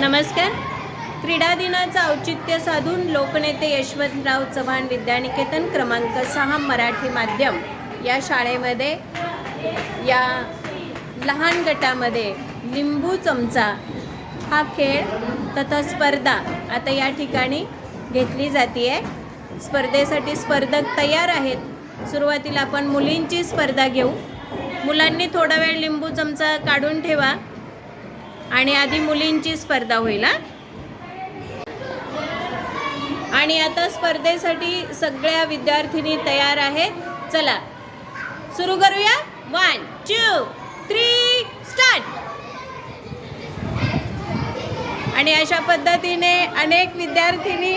नमस्कार. क्रीडा दिनाचं औचित्य साधून लोकनेते यशवंतराव चव्हाण विद्यानिकेतन क्रमांक सहा मराठी माध्यम या शाळेमध्ये या लहान गटामध्ये लिंबू चमचा हा खेळ तथा स्पर्धा आता या ठिकाणी घेतली जाते आहे स्पर्धेसाठी स्पर्धक तयार आहेत. सुरुवातीला आपण मुलींची स्पर्धा घेऊ. मुलांनी थोडा वेळ लिंबू चमचा काढून ठेवा. आणि आधी मुलींची स्पर्धा होईल हा? आणि आता स्पर्धेसाठी सगळ्या विद्यार्थिनी तयार आहेत. चला सुरू करूया. वन टू थ्री स्टार्ट आणि अशा पद्धतीने अनेक विद्यार्थिनी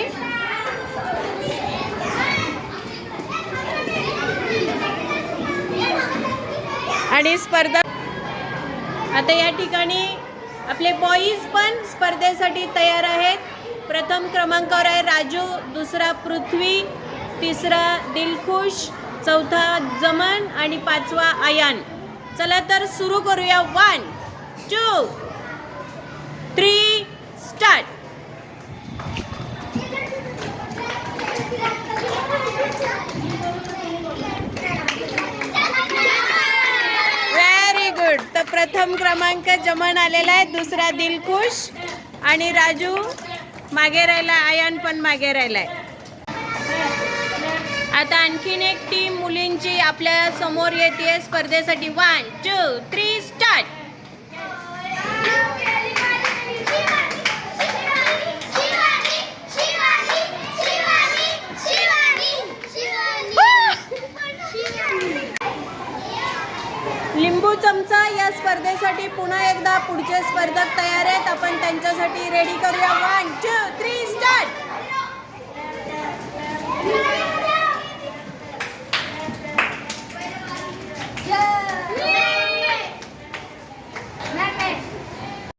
आणि स्पर्धा आता या ठिकाणी आपले बॉईज पण स्पर्धेसाठी तयार आहेत. प्रथम क्रमांकावर आहे राजू दुसरा पृथ्वी तिसरा दिलखुश चौथा जमन आणि पाचवा आयान चला तर सुरू करूया. वन टू प्रथम क्रमांक जमन आलेला आहे दुसरा दिलखुश. आणि राजू मागे राहिला आयन पण मागे राहिलाय आता आणखीन एक टीम मुलींची आपल्यासमोर येते स्पर्धेसाठी. वन टू थ्री स्टार्ट गुरु चमचा या स्पर्धेसाठी पुन्हा एकदा पुढचे स्पर्धक तयार आहेत. आपण त्यांच्यासाठी रेडी करूया. One two three start